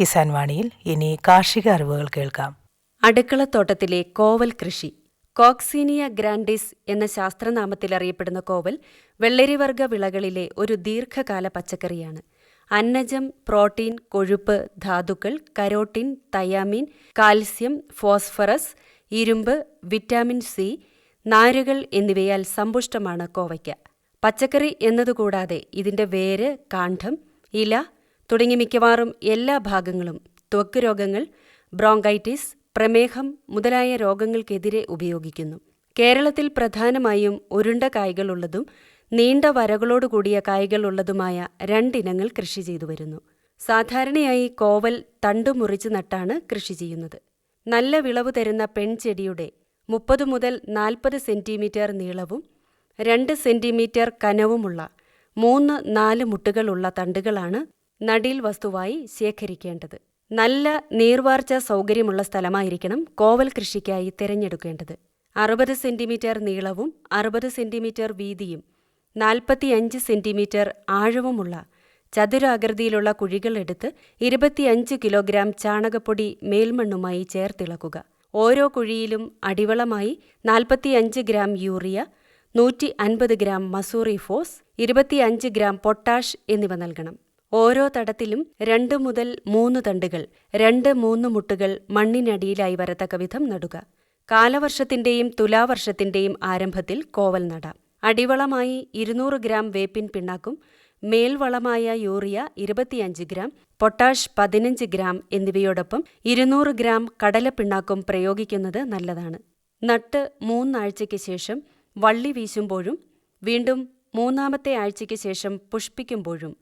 കിസാൻ വാണിയിൽ ഇനി കാർഷിക അറിവുകൾ കേൾക്കാം. അടുക്കളത്തോട്ടത്തിലെ കോവൽ കൃഷി. കോക്സീനിയ ഗ്രാൻഡിസ് എന്ന ശാസ്ത്രനാമത്തിൽ അറിയപ്പെടുന്ന കോവൽ വെള്ളരിവർഗ വിളകളിലെ ഒരു ദീർഘകാല പച്ചക്കറിയാണ്. അന്നജം പ്രോട്ടീൻ കൊഴുപ്പ് ധാതുക്കൾ കരോട്ടിൻ തയാമിൻ കാൽസ്യം ഫോസ്ഫറസ് ഇരുമ്പ് വിറ്റാമിൻ സി നാരുകൾ എന്നിവയാൽ സമ്പുഷ്ടമാണ് കോവയ്ക്ക. പച്ചക്കറി എന്നതുകൂടാതെ ഇതിന്റെ വേര് കാണ്ഡം ഇല തുടങ്ങി മിക്കവാറും എല്ലാ ഭാഗങ്ങളും ത്വക്ക് രോഗങ്ങൾ ബ്രോങ്കൈറ്റിസ് പ്രമേഹം മുതലായ രോഗങ്ങൾക്കെതിരെ ഉപയോഗിക്കുന്നു. കേരളത്തിൽ പ്രധാനമായും ഉരുണ്ട കായ്കളുള്ളതും നീണ്ട വരകളോടുകൂടിയ കായ്കളുള്ളതുമായ രണ്ടിനങ്ങൾ കൃഷി ചെയ്തു വരുന്നു. സാധാരണയായി കോവൽ തണ്ടു മുറിച്ച് നട്ടാണ് കൃഷി ചെയ്യുന്നത്. നല്ല വിളവ് തരുന്ന പെൺചെടിയുടെ മുപ്പത് മുതൽ നാൽപ്പത് സെന്റിമീറ്റർ നീളവും രണ്ട് സെന്റിമീറ്റർ കനവുമുള്ള മൂന്ന് നാല് മുട്ടുകളുള്ള തണ്ടുകളാണ് നടീൽ വസ്തുവായി ശേഖരിക്കേണ്ടത്. നല്ല നീർവാർച്ച സൗകര്യമുള്ള സ്ഥലമായിരിക്കണം കോവൽ കൃഷിക്കായി തിരഞ്ഞെടുക്കേണ്ടത്. അറുപത് സെന്റിമീറ്റർ നീളവും അറുപത് സെന്റിമീറ്റർ വീതിയും നാൽപ്പത്തിയഞ്ച് സെന്റിമീറ്റർ ആഴവുമുള്ള ചതുരാകൃതിയിലുള്ള കുഴികൾ എടുത്ത് ഇരുപത്തിയഞ്ച് കിലോഗ്രാം ചാണകപ്പൊടി മേൽമണ്ണുമായി ചേർത്തിളക്കുക. ഓരോ കുഴിയിലും അടിവളമായി നാൽപ്പത്തിയഞ്ച് ഗ്രാം യൂറിയ നൂറ്റി അൻപത് ഗ്രാം മസൂറി ഫോസ് ഇരുപത്തിയഞ്ച് ഗ്രാം പൊട്ടാഷ് എന്നിവ നൽകണം. ഓരോ തടത്തിലും രണ്ട് മുതൽ മൂന്ന് തണ്ടുകൾ രണ്ട് മൂന്ന് മുട്ടുകൾ മണ്ണിനടിയിലായി വരത്തക്ക വിധം നടുക. കാലവർഷത്തിന്റെയും തുലാവർഷത്തിന്റെയും ആരംഭത്തിൽ കോവൽ നടാം. അടിവളമായി ഇരുന്നൂറ് ഗ്രാം വേപ്പിൻ പിണ്ണാക്കും മേൽവളമായ യൂറിയ ഇരുപത്തിയഞ്ച് ഗ്രാം പൊട്ടാഷ് പതിനഞ്ച് ഗ്രാം എന്നിവയോടൊപ്പം ഇരുന്നൂറ് ഗ്രാം കടലപ്പിണ്ണാക്കും പ്രയോഗിക്കുന്നത് നല്ലതാണ്. നട്ട് മൂന്നാഴ്ചയ്ക്ക് ശേഷം വള്ളി വീശുമ്പോഴും വീണ്ടും മൂന്നാമത്തെ ആഴ്ചയ്ക്ക് ശേഷം പുഷ്പിക്കുമ്പോഴും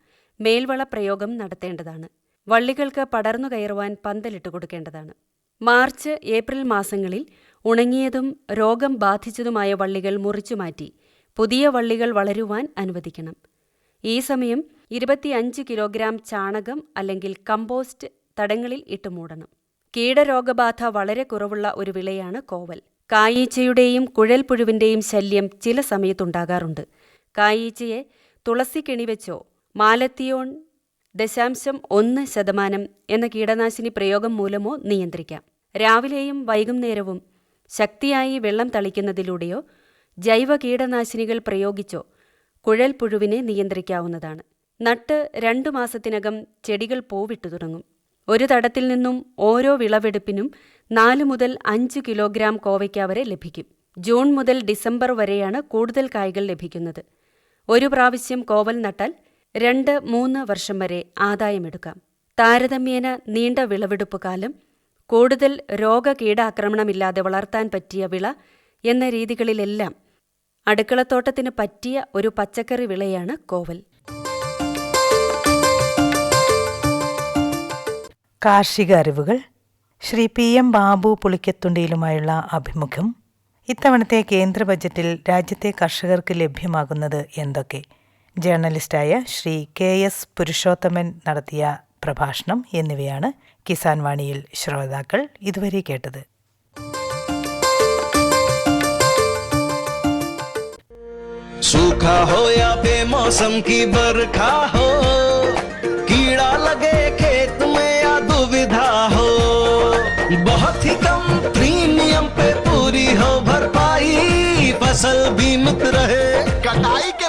മേൽവള പ്രയോഗം നടത്തേണ്ടതാണ്. വള്ളികൾക്ക് പടർന്നു കയറുവാൻ പന്തലിട്ട് കൊടുക്കേണ്ടതാണ്. മാർച്ച് ഏപ്രിൽ മാസങ്ങളിൽ ഉണങ്ങിയതും രോഗം ബാധിച്ചതുമായ വള്ളികൾ മുറിച്ചു മാറ്റി പുതിയ വള്ളികൾ വളരുവാൻ അനുവദിക്കണം. ഈ സമയം ഇരുപത്തിയഞ്ച് കിലോഗ്രാം ചാണകം അല്ലെങ്കിൽ കമ്പോസ്റ്റ് തടങ്ങളിൽ ഇട്ട് മൂടണം. കീടരോഗബാധ വളരെ കുറവുള്ള ഒരു വിളയാണ് കോവൽ. കായീച്ചയുടെയും കുഴൽപ്പുഴുവിന്റെയും ശല്യം ചില സമയത്തുണ്ടാകാറുണ്ട്. കായീച്ചയെ തുളസി കെണിവെച്ചോ മാലത്തിയോൺ ദശാംശം ഒന്ന് ശതമാനം എന്ന കീടനാശിനി പ്രയോഗം മൂലമോ നിയന്ത്രിക്കാം. രാവിലെയും വൈകുന്നേരവും ശക്തിയായി വെള്ളം തളിക്കുന്നതിലൂടെയോ ജൈവ കീടനാശിനികൾ പ്രയോഗിച്ചോ കുഴൽ പുഴുവിനെ നിയന്ത്രിക്കാവുന്നതാണ്. നട്ട് രണ്ടു മാസത്തിനകം ചെടികൾ പൂവിട്ടു തുടങ്ങും. ഒരു തടത്തിൽ നിന്നും ഓരോ വിളവെടുപ്പിനും നാല് മുതൽ അഞ്ച് കിലോഗ്രാം കോവയ്ക്ക വരെ ലഭിക്കും. ജൂൺ മുതൽ ഡിസംബർ വരെയാണ് കൂടുതൽ കായ്കൾ ലഭിക്കുന്നത്. ഒരു പ്രാവശ്യം കോവൽ നട്ടാൽ രണ്ട് മൂന്ന് വർഷം വരെ ആദായമെടുക്കാം. താരതമ്യേന നീണ്ട വിളവെടുപ്പ് കാലം കൂടുതൽ രോഗകീടാക്രമണമില്ലാതെ വളർത്താൻ പറ്റിയ വിള എന്ന രീതികളിലെല്ലാം അടുക്കളത്തോട്ടത്തിന് പറ്റിയ ഒരു പച്ചക്കറി വിളയാണ് കോവൽ. കാർഷിക അറിവുകൾ ശ്രീ പി എം ബാബു പുളിക്കത്തുണ്ടിയിലുമായുള്ള അഭിമുഖം ഇത്തവണത്തെ കേന്ദ്ര ബജറ്റിൽ രാജ്യത്തെ കർഷകർക്ക് ലഭ്യമാകുന്നത് എന്തൊക്കെ? ജേർണലിസ്റ്റായ ശ്രീ കെ എസ് പുരുഷോത്തമൻ നടത്തിയ പ്രഭാഷണം എന്നിവയാണ് കിസാൻ വാണിയിൽ ശ്രോതാക്കൾ ഇതുവരെ കേട്ടത് सूखा हो या बेमौसम की बरखा हो कीड़ा लगे खेत में या दुविधा हो बहुत ही कम प्रीमियम पे पूरी हो भरपाई फसल बीमित रहे कटाई के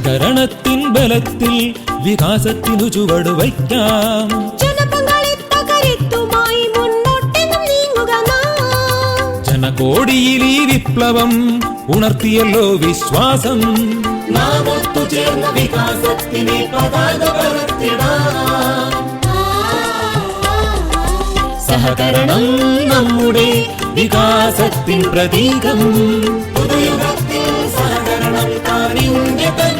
സഹകരണത്തിൻ ബലത്തിൽ വികാസത്തിനു ചുവട് വയ്ക്കാം. ജനകോടിയിൽ ഈ വിപ്ലവം ഉണർത്തിയല്ലോ വിശ്വാസം. നാം ഒത്തുചേർന്ന വികാസത്തിനെ പതാക സഹകരണം നമ്മുടെ വികാസത്തിൻ പ്രതീകം. പുതുയുഗത്തിൽ സഹകരണം തൻ പ്രതാപം